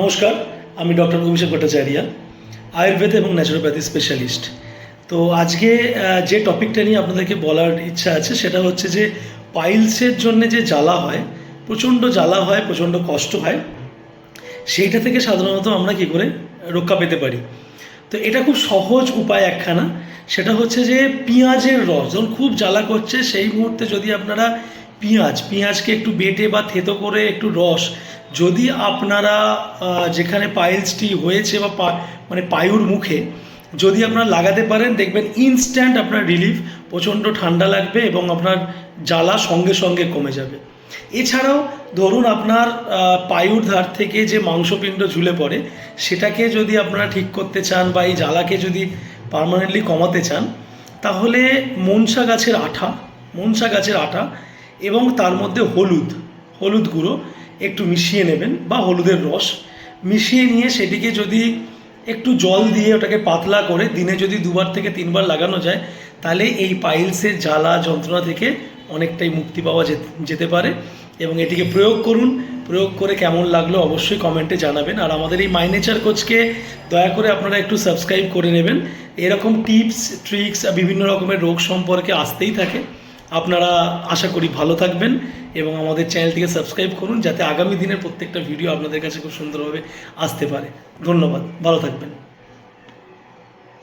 নমস্কার, আমি ডক্টর অভিষেক ভট্টাচার্য, আয়ুর্বেদ এবং ন্যাচুরোপ্যাথি স্পেশালিস্ট তো আজকে যে টপিকটা নিয়ে আপনাদেরকে বলার ইচ্ছা আছে, সেটা হচ্ছে যে পাইলসের জন্য যে জ্বালা হয়, প্রচণ্ড জ্বালা হয়, প্রচণ্ড কষ্ট হয়, সেইটা থেকে সাধারণত আমরা কী করে রক্ষা পেতে পারি? তো এটা খুব সহজ উপায় একখানা, সেটা হচ্ছে যে পেঁয়াজের রস। যখন খুব জ্বালা করছে, সেই মুহূর্তে যদি আপনারা পেঁয়াজ, পেঁয়াজকে একটু বেটে বা থেতো করে একটু রস যদি আপনারা যেখানে পাইলসটি হয়েছে বা মানে পায়ুর মুখে, যদি আপনারা লাগাতে পারেন, দেখবেন ইনস্ট্যান্ট আপনার রিলিফ প্রচণ্ড ঠান্ডা লাগবে এবং আপনার জ্বালা সঙ্গে সঙ্গে কমে যাবে। এছাড়াও ধরুন আপনার পায়ুর ধার থেকে যে মাংসপিণ্ড ঝুলে পড়ে, সেটাকে যদি আপনারা ঠিক করতে চান বা এই জ্বালাকে যদি পার্মানেন্টলি কমাতে চান, তাহলে মনসা গাছের আঠা, মনসা গাছের আঠা এবং তার মধ্যে হলুদ হলুদ গুঁড়ো একটু মিশিয়ে নেবেন বা হলুদের রস। মিশিয়ে নিয়ে সেটিকে যদি একটু জল দিয়ে ওটাকে পাতলা করে দিনে যদি দুবার থেকে তিনবার লাগানো যায়, তাহলে এই পাইলসের জ্বালা যন্ত্রণা থেকে অনেকটাই মুক্তি পাওয়া যেতে পারে। এবং এটিকে প্রয়োগ করুন। প্রয়োগ করে কেমন লাগল অবশ্যই কমেন্টে জানাবেন। আর আমাদের এই মাইনেচার কোচকে দয়া করে আপনারা একটু সাবস্ক্রাইব করে নেবেন। এরকম টিপস, ট্রিক্স বিভিন্ন রকমের রোগ সম্পর্কে আসতেই থাকে। আপনারা আশা করি ভালো থাকবেন এবং আমাদের চ্যানেলটিকে সাবস্ক্রাইব করুন যাতে আগামী দিনের প্রত্যেকটা ভিডিও আপনাদের কাছে খুব সুন্দরভাবে আসতে পারে। ধন্যবাদ। ভালো থাকবেন।